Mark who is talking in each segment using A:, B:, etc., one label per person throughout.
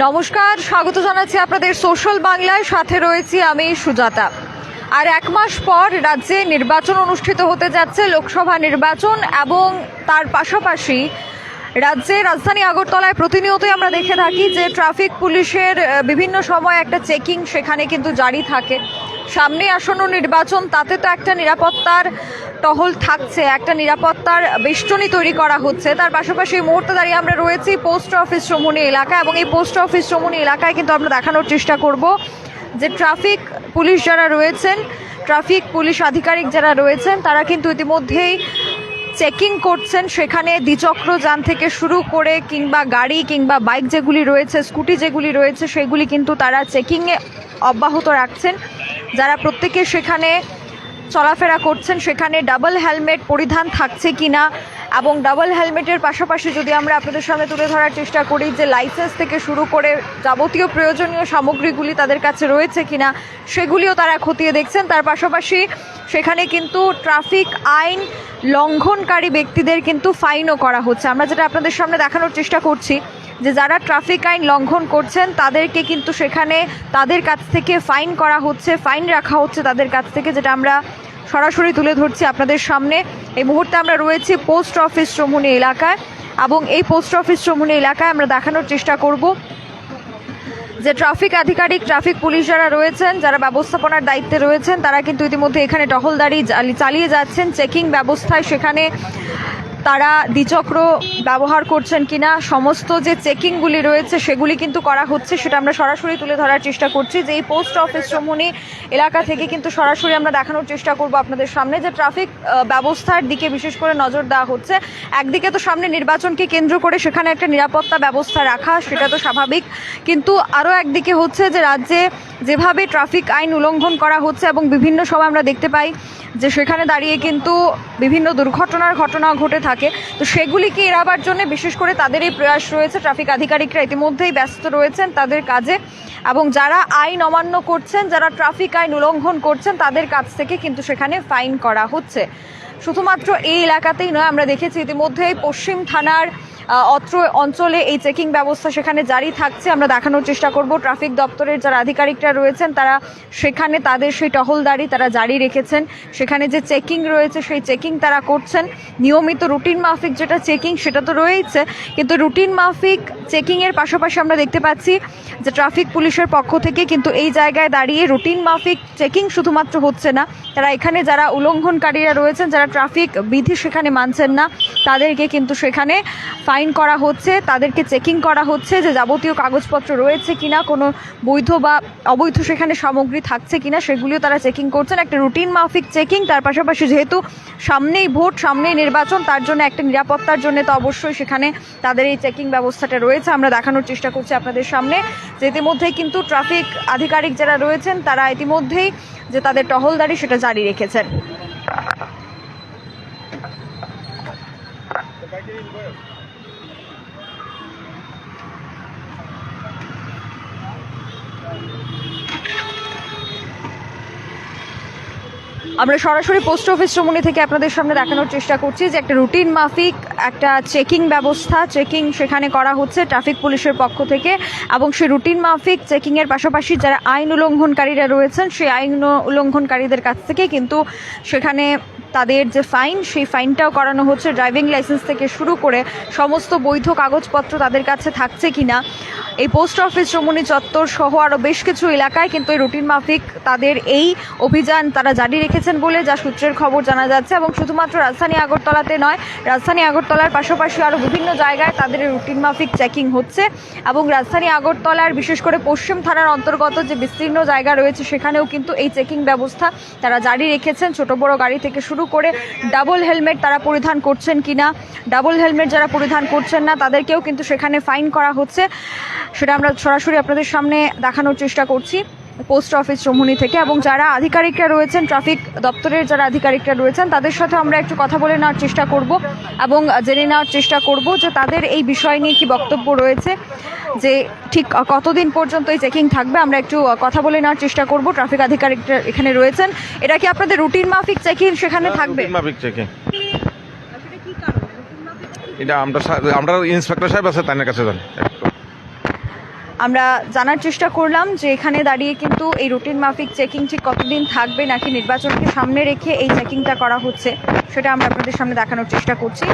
A: নমস্কার, স্বাগত জানাচ্ছি আপনাদের সোশ্যাল বাংলায়। সাথে রয়েছি আমি সুজাতা। আর এক মাস পর রাজ্যে নির্বাচন অনুষ্ঠিত হতে যাচ্ছে, লোকসভা নির্বাচন এবং তার পাশাপাশি রাজ্যে রাজধানী আগরতলায় প্রতিনিয়তই আমরা দেখে থাকি যে ট্রাফিক পুলিশের বিভিন্ন সময় একটা চেকিং সেখানে কিন্তু জারি থাকে। সামনে আসন্ন নির্বাচন, তাতে তো একটা নিরাপত্তার টহল থাকছে, একটা নিরাপত্তার বেষ্টনী তৈরি করা হচ্ছে। তার পাশাপাশি এই মুহূর্তে দাঁড়িয়ে আমরা রয়েছি পোস্ট অফিস চমুনি এলাকা এবং এই পোস্ট অফিস চমুনি এলাকায় কিন্তু আমরা দেখানোর চেষ্টা করব যে ট্রাফিক পুলিশ যারা রয়েছেন, ট্রাফিক পুলিশ আধিকারিক যারা রয়েছেন, তারা কিন্তু ইতিমধ্যেই চেকিং করছেন। সেখানে দ্বিচক্র যান থেকে শুরু করে কিংবা গাড়ি কিংবা বাইক যেগুলি রয়েছে, স্কুটি যেগুলি রয়েছে, সেগুলি কিন্তু তারা চেকিংয়ে অব্যাহত রাখছেন। যারা প্রত্যেকে সেখানে চলাফেরা করছেন, সেখানে ডাবল হেলমেট পরিধান থাকছে কিনা এবং ডাবল হেলমেটের পাশাপাশি যদি আমরা আপনাদের সামনে তুলে ধরার চেষ্টা করি যে লাইসেন্স থেকে শুরু করে যাবতীয় প্রয়োজনীয় সামগ্রীগুলি তাদের কাছে রয়েছে কি না সেগুলিও তারা খতিয়ে দেখছেন। তার পাশাপাশি সেখানে কিন্তু ট্রাফিক আইন লঙ্ঘনকারী ব্যক্তিদের কিন্তু ফাইনও করা হচ্ছে। আমরা যেটা আপনাদের সামনে দেখানোর চেষ্টা করছি যে যারা ট্রাফিক আইন লঙ্ঘন করছেন, তাদেরকে কিন্তু সেখানে তাদের কাছ থেকে ফাইন করা হচ্ছে, ফাইন রাখা হচ্ছে তাদের কাছ থেকে, যেটা আমরা সরাসরি তুলে ধরছি আপনাদের সামনে। এই মুহূর্তে আমরা রয়েছি পোস্ট অফিস চমুনি এলাকায় এবং এই পোস্ট অফিস চমুনি এলাকায় আমরা দেখানোর চেষ্টা করব যে ট্রাফিক আধিকারিক, ট্রাফিক পুলিশ যারা রয়েছেন, যারা ব্যবস্থাপনার দায়িত্বে রয়েছেন, তারা কিন্তু ইতিমধ্যে এখানে টহলদারি চালিয়ে যাচ্ছেন, চেকিং ব্যবস্থায় সেখানে তারা দ্বিচক্র ব্যবহার করছেন কিনা, সমস্ত যে চেকিংগুলি রয়েছে সেগুলি কিন্তু করা হচ্ছে, সেটা আমরা সরাসরি তুলে ধরার চেষ্টা করছি। যে এই পোস্ট অফিস চমুনি এলাকা থেকে কিন্তু সরাসরি আমরা দেখানোর চেষ্টা করব আপনাদের সামনে যে ট্রাফিক ব্যবস্থার দিকে বিশেষ করে নজর দেওয়া হচ্ছে। একদিকে তো সামনে নির্বাচনকে কেন্দ্র করে সেখানে একটা নিরাপত্তা ব্যবস্থা রাখা, সেটা তো স্বাভাবিক। কিন্তু আরও একদিকে হচ্ছে যে রাজ্যে যেভাবে ট্রাফিক আইন উল্লঙ্ঘন করা হচ্ছে এবং বিভিন্ন সময় আমরা দেখতে পাই যে সেখানে দাঁড়িয়ে কিন্তু বিভিন্ন দুর্ঘটনার ঘটনা ঘটে থাকে, তো সেগুলিকে এড়াবার জন্য বিশেষ করে তাদের এই প্রয়াস রয়েছে। ট্রাফিক আধিকারিকরা ইতিমধ্যেই ব্যস্ত রয়েছেন তাদের কাজে এবং যারা আইন অমান্য করছেন, যারা ট্রাফিক আইন উল্লঙ্ঘন করছেন, তাদের কাছ থেকে কিন্তু সেখানে ফাইন করা হচ্ছে। শুধুমাত্র এই এলাকাতেই নয়, আমরা দেখেছি ইতিমধ্যেই পশ্চিম থানার অত্র অঞ্চলে এই চেকিং ব্যবস্থা সেখানে জারি থাকছে। আমরা দেখানোর চেষ্টা করব। ট্রাফিক দপ্তরের যারা আধিকারিকরা রয়েছেন, তারা সেখানে তাদের সেই টহলদারি তারা জারি রেখেছেন। সেখানে যে চেকিং রয়েছে, সেই চেকিং তারা করছেন। নিয়মিত রুটিন মাফিক যেটা চেকিং, সেটা তো রয়েইছে। কিন্তু রুটিন মাফিক চেকিংয়ের পাশাপাশি আমরা দেখতে পাচ্ছি যে ট্রাফিক পুলিশের পক্ষ থেকে কিন্তু এই জায়গায় দাঁড়িয়ে রুটিন মাফিক চেকিং শুধুমাত্র হচ্ছে না। তারা এখানে যারা উল্লঙ্ঘনকারীরা রয়েছেন, যারা ট্রাফিক বিধি সেখানে মানছেন না, তাদেরকে কিন্তু সেখানে ফাইন করা হচ্ছে, তাদেরকে চেকিং করা হচ্ছে যে যাবতীয় কাগজপত্র রয়েছে কিনা, কোনো বৈধ বা অবৈধ সেখানে সামগ্রী থাকছে কিনা, সেগুলিও তারা চেকিং করছেন। একটা রুটিন মাফিক চেকিং, তার পাশাপাশি যেহেতু সামনেই ভোট, সামনেই নির্বাচন, তার জন্য একটা নিরাপত্তার জন্য তো অবশ্যই সেখানে তাদের এই চেকিং ব্যবস্থাটা রয়েছে। আমরা দেখানোর চেষ্টা করছি আপনাদের সামনে যে ইতিমধ্যেই কিন্তু ট্রাফিক আধিকারিক যারা রয়েছেন, তারা ইতিমধ্যেই যে তাদের টহলদারি সেটা জারি রেখেছেন। আমরা সরাসরি পোস্ট অফিস চমুনি থেকে আপনাদের সামনে দেখানোর চেষ্টা করছি যে একটা রুটিন মাফিক, একটা চেকিং ব্যবস্থা চেকিং সেখানে করা হচ্ছে ট্রাফিক পুলিশের পক্ষ থেকে এবং সেই রুটিন মাফিক চেকিংয়ের পাশাপাশি যারা আইন উল্লঙ্ঘনকারীরা রয়েছেন, সেই আইন উল্লঙ্ঘনকারীদের কাছ থেকে কিন্তু সেখানে তাদের যে ফাইন, সেই ফাইনটাও করানো হচ্ছে। ড্রাইভিং লাইসেন্স থেকে শুরু করে সমস্ত বৈধ কাগজপত্র তাদের কাছে থাকছে কি না এই পোস্ট অফিস চমুনি চত্বর সহ আরও বেশ কিছু এলাকায় কিন্তু এই রুটিন মাফিক তাদের এই অভিযান তারা জারি রেখেছেন বলে যা সূত্রের খবর জানা যাচ্ছে এবং শুধুমাত্র রাজধানী আগরতলাতে নয়, রাজধানী আগরতলার পাশাপাশি আরও বিভিন্ন জায়গায় তাদের রুটিন মাফিক চেকিং হচ্ছে এবং রাজধানী আগরতলার বিশেষ করে পশ্চিম থানার অন্তর্গত যে বিস্তীর্ণ জায়গা রয়েছে সেখানেও কিন্তু এই চেকিং ব্যবস্থা তারা জারি রেখেছেন। ছোট বড় গাড়ি থেকে শুরু করে ডাবল হেলমেট তারা পরিধান করছেন কি না ডাবল হেলমেট যারা পরিধান করছেন না, তাদেরকেও কিন্তু সেখানে ফাইন করা হচ্ছে। সেটা আমরা সরাসরি আপনাদের সামনে দেখানোর চেষ্টা করছি। পোস্ট অফিস চমুনি থেকে এবং যারা আধিকারিকরা রয়েছেন ট্রাফিক দপ্তরের যারা আধিকারিকরা রয়েছেন তাদের সাথে আমরা একটু কথা বলে নেওয়ার চেষ্টা করব এবং জেনে নেওয়ার চেষ্টা করব যে তাদের এই বিষয় নিয়ে কি বক্তব্য রয়েছে যে ঠিক কতদিন পর্যন্ত এই চেকিং থাকবে আমরা একটু কথা বলে নেওয়ার চেষ্টা করব। ট্রাফিক আধিকারিকরা এখানে রয়েছেন। এটা কি আপনাদের রুটিন মাফিক চেকিং সেখানে থাকবে?
B: মাফিক চেকিং। এটা আমরা আমরা ইন্সপেক্টর সাহেব আছে তাদের কাছে যান। একটু।
A: আমরা জানার চেষ্টা করলাম যে এখানে দাঁড়িয়ে কিন্তু এই রুটিন মাফিক চেকিং ঠিক কতদিন থাকবে নাকি নির্বাচনকে সামনে রেখে এই চেকিংটা করা হচ্ছে, সেটা আমরা আপনাদের সামনে দেখানোর চেষ্টা করছি।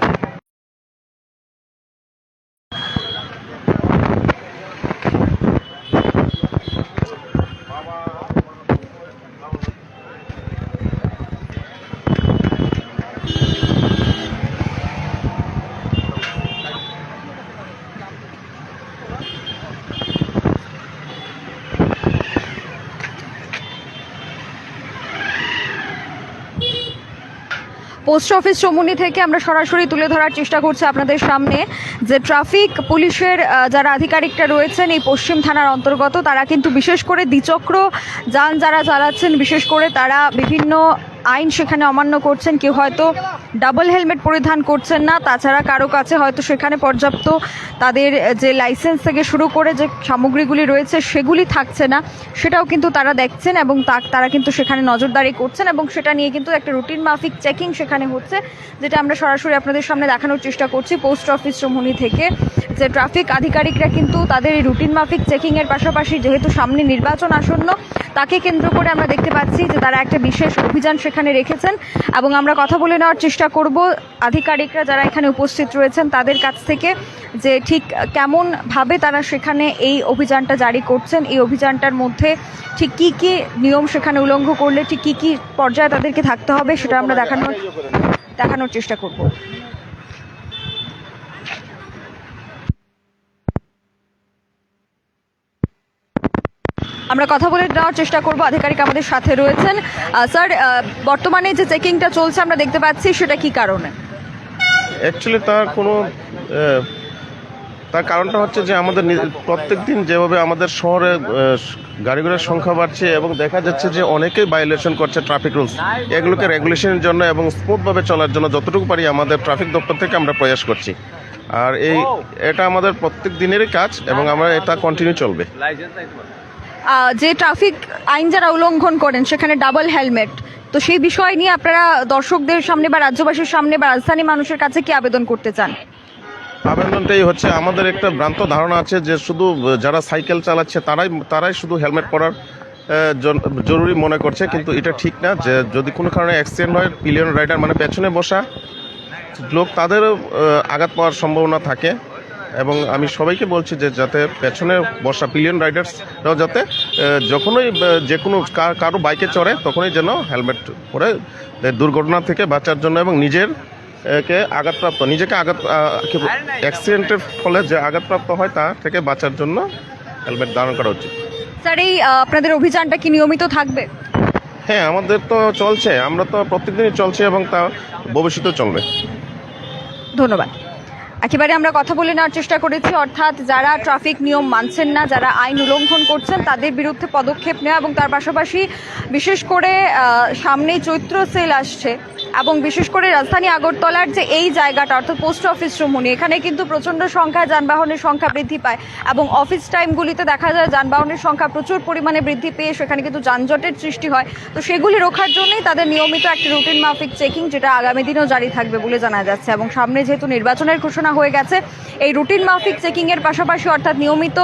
A: পোস্ট অফিস চমুনি থেকে আমরা সরাসরি তুলে ধরার চেষ্টা করছি আপনাদের সামনে যে ট্রাফিক পুলিশের যারা আধিকারিকরা রয়েছেন এই পশ্চিম থানার অন্তর্গত, তারা কিন্তু বিশেষ করে দ্বিচক্র যান যারা চালাচ্ছেন। বিশেষ করে তারা বিভিন্ন আইন সেখানে অমান্য করছেন, কেউ হয়তো ডাবল হেলমেট পরিধান করছেন না, তাছাড়া কারও কাছে হয়তো সেখানে পর্যাপ্ত তাদের যে লাইসেন্স থেকে শুরু করে যে সামগ্রীগুলি রয়েছে, সেগুলি থাকছে না। সেটাও কিন্তু তারা দেখছেন এবং তারা কিন্তু সেখানে নজরদারি করছেন এবং সেটা নিয়ে কিন্তু একটা রুটিন মাফিক চেকিং সেখানে হচ্ছে, যেটা আমরা সরাসরি আপনাদের সামনে দেখানোর চেষ্টা করছি পোস্ট অফিস চমুনি থেকে। যে ট্রাফিক আধিকারিকরা কিন্তু তাদের এই রুটিন মাফিক চেকিংয়ের পাশাপাশি যেহেতু সামনে নির্বাচন আসন্ন তাকে কেন্দ্র করে আমরা দেখতে পাচ্ছি যে তারা একটা বিশেষ অভিযান সেখানে রেখেছেন এবং আমরা কথা বলে নেওয়ার চেষ্টা করব। আধিকারিকরা যারা এখানে উপস্থিত রয়েছেন, তাদের কাছ থেকে যে ঠিক কেমনভাবে তারা সেখানে এই অভিযানটা জারি করছেন, এই অভিযানটার মধ্যে ঠিক কী কী নিয়ম সেখানে উল্লঙ্ঘ করলে ঠিক কী কী পর্যায়ে তাদেরকে থাকতে হবে সেটা আমরা দেখানোর দেখানোর চেষ্টা করব। আমরা কথা বলে নেওয়ার চেষ্টা করব। আধিকারিক আমাদের সাথে রয়েছেন। স্যার বর্তমানে যে চেকিংটা চলছে আমরা দেখতে পাচ্ছি সেটা কি কারণে?
B: অ্যাকচুয়ালি তার কোনো তার কারণটা হচ্ছে যে আমাদের প্রত্যেক দিন যেভাবে আমাদের শহরে আহ, গাড়ি ঘোড়ার সংখ্যা বাড়ছে এবং দেখা যাচ্ছে যে অনেকেই ভায়োলেশন করছে ট্রাফিক রুলস এগুলোকে রেগুলেশনের জন্য এবং স্মুথভাবে চলার জন্য যতটুকু পারি আমাদের ট্রাফিক দপ্তর থেকে আমরা প্রয়াস করছি। আর এই এটা আমাদের প্রত্যেক দিনেরই কাজ এবং আমরা এটা কন্টিনিউ চলবে।
A: যে ট্রাফিক আইন যারা উল্লঙ্ঘন করেন, সেখানে ডাবল হেলমেট তো সেই বিষয় নিয়ে আপনারা দর্শকদের সামনে বা রাজ্যবাসীর সামনে বা রাজধানী মানুষের কাছে কি আবেদন করতে চান?
B: আবেদনটাই হচ্ছে, আমাদের একটা ভ্রান্ত ধারণা আছে যে শুধু, যারা সাইকেল চালাচ্ছে, তারাই তারাই শুধু হেলমেট পরার জরুরি মনে করছে, কিন্তু এটা ঠিক না যে যদি কোনো কারণে অ্যাক্সিডেন্ট হয় পিলিয়ন রাইডার মানে পেছনে বসা লোক, তাদেরও আঘাত পাওয়ার সম্ভাবনা থাকে। এবং আমি সবাইকে বলছি যে যাতে পেছনে বসা পিলিয়ন রাইডার্সরাও যাতে যখনই যে কোনো কারও বাইকে চড়ে তখনই যেন হেলমেট পরে দুর্ঘটনা থেকে বাঁচার জন্য এবং নিজের কে আঘাতপ্রাপ্ত নিজেকে আঘাত অ্যাক্সিডেন্টের ফলে যে আঘাতপ্রাপ্ত হয় তা থেকে বাঁচার জন্য হেলমেট ধারণ করা উচিত।
A: স্যার এই আপনাদের অভিযানটা কি নিয়মিত থাকবে?
B: হ্যাঁ আমাদের তো চলছে আমরা তো প্রত্যেকদিনই চলছে এবং তা ভবিষ্যতেও চলবে।
A: ধন্যবাদ। একেবারে আমরা কথা বলে নেওয়ার চেষ্টা করেছি। অর্থাৎ যারা ট্রাফিক নিয়ম মানছেন না, যারা আইন উল্লঙ্ঘন করছেন, তাদের বিরুদ্ধে পদক্ষেপ নেওয়া এবং তার পাশাপাশি বিশেষ করে সামনে চৈত্র সেল আসছে। এবং বিশেষ করে রাজধানী আগরতলার যে এই জায়গাটা, অর্থাৎ পোস্ট অফিস চমুনি এখানে কিন্তু প্রচণ্ড সংখ্যায় যানবাহনের সংখ্যা বৃদ্ধি পায় এবং অফিস টাইমগুলিতে দেখা যায় যানবাহনের সংখ্যা প্রচুর পরিমাণে বৃদ্ধি পেয়ে সেখানে কিন্তু যানজটের সৃষ্টি হয়। তো সেগুলি রোখার জন্যই তাদের নিয়মিত একটা রুটিন মাফিক চেকিং যেটা আগামী দিনেও জারি থাকবে বলে জানা যাচ্ছে এবং সামনে যেহেতু নির্বাচনের ঘোষণা হয়ে গেছে, এই রুটিন মাফিক চেকিংয়ের পাশাপাশি অর্থাৎ নিয়মিত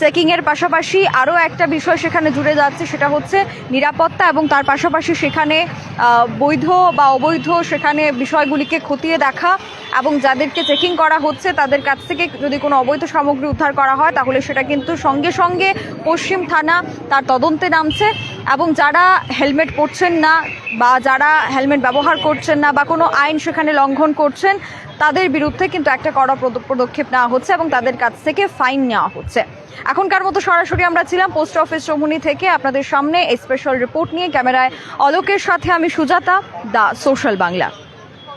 A: চেকিংয়ের পাশাপাশি আরও একটা বিষয় সেখানে জুড়ে যাচ্ছে, সেটা হচ্ছে নিরাপত্তা এবং তার পাশাপাশি সেখানে বৈধ বা অবৈধ সেখানে বিষয়গুলিকে খতিয়ে দেখা এবং যাদেরকে চেকিং করা হচ্ছে তাদের কাছ থেকে যদি কোনো অবৈধ সামগ্রী উদ্ধার করা হয়, তাহলে সেটা কিন্তু সঙ্গে সঙ্গে পশ্চিম থানা তার তদন্তে নামছে এবং যারা হেলমেট পরছেন না বা যারা হেলমেট ব্যবহার করছেন না বা কোনো আইন সেখানে লঙ্ঘন করছেন, তাদের বিরুদ্ধে কিন্তু একটা কড়া পদক্ষেপ নেওয়া হচ্ছে এবং তাদের কাছ থেকে ফাইন নেওয়া হচ্ছে। এখনকার মতো সরাসরি আমরা ছিলাম পোস্ট অফিস চৌমুনি থেকে। আপনাদের সামনে স্পেশাল রিপোর্ট নিয়ে ক্যামেরায় অলোকের সাথে আমি সুজাতা, দা সোশ্যাল বাংলা।